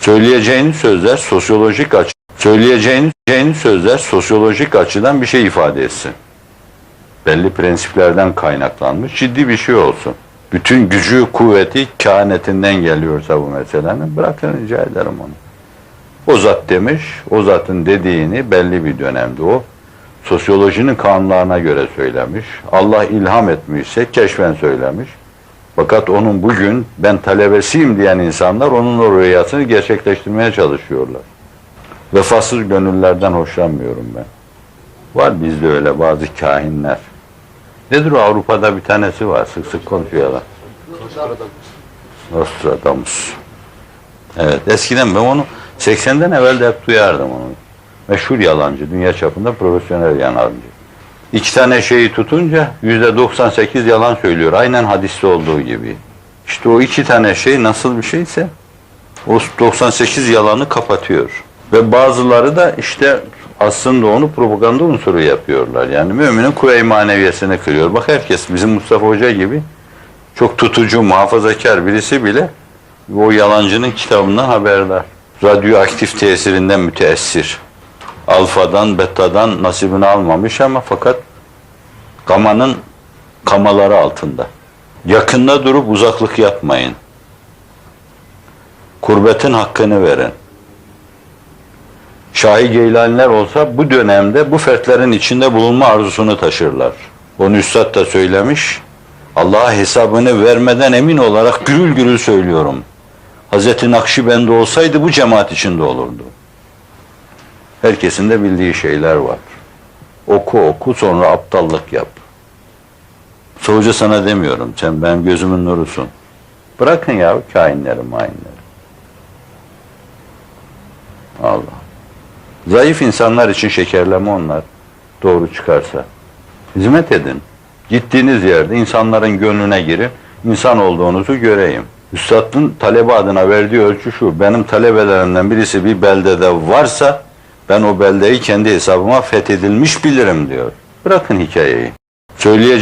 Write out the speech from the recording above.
Söyleyeceğiniz sözler sosyolojik açı söyleyeceğiniz sözler sosyolojik açıdan bir şey ifade etsin. Belli prensiplerden kaynaklanmış ciddi bir şey olsun. Bütün gücü, kuvveti kehanetinden geliyorsa bu meselenin bırakın rica ederim onu. O zat demiş, o zatın dediğini belli bir dönemde o sosyolojinin kanunlarına göre söylemiş. Allah ilham etmişse keşfen söylemiş. Fakat onun bugün ben talebesiyim diyen insanlar onun o rüyasını gerçekleştirmeye çalışıyorlar. Vefasız gönüllerden hoşlanmıyorum ben. Var bizde öyle bazı kahinler. Nedir o Avrupa'da bir tanesi var sık sık konuşuyorlar. Nostradamus. Evet eskiden ben onu 80'den evvel de hep duyardım onu. Meşhur yalancı, dünya çapında profesyonel yalancı. İki tane şeyi tutunca yüzde 98 yalan söylüyor. Aynen hadiste olduğu gibi. İşte o iki tane şey nasıl bir şeyse o 98 yalanı kapatıyor. Ve bazıları da işte aslında onu propaganda unsuru yapıyorlar. Yani müminin kuvve-i maneviyesini kırıyor. Bak herkes bizim Mustafa Hoca gibi çok tutucu, muhafazakar birisi bile o yalancının kitabından haberdar. Radyoaktif tesirinden müteessir. Alfadan, betadan nasibini almamış ama fakat kamanın kamaları altında. Yakında durup uzaklık yapmayın. Kurbetin hakkını verin. Şahi Geylaniler olsa bu dönemde bu fertlerin içinde bulunma arzusunu taşırlar. Onu Üstad da söylemiş. Allah'a hesabını vermeden emin olarak gürül gürül söylüyorum. Hazreti Nakşibendi olsaydı bu cemaat içinde olurdu. Herkesin de bildiği şeyler var. Oku oku sonra aptallık yap. Soğuca sana demiyorum. Sen benim gözümün nurusun. Bırakın ya kainleri mainleri. Allah. Zayıf insanlar için şekerleme onlar. Doğru çıkarsa. Hizmet edin. Gittiğiniz yerde insanların gönlüne girin. İnsan olduğunuzu göreyim. Üstadın talebe adına verdiği ölçü şu. Benim talebelerimden birisi bir beldede varsa ben o beldeyi kendi hesabıma fethedilmiş bilirim diyor. Bırakın hikayeyi. Söyleyeceğim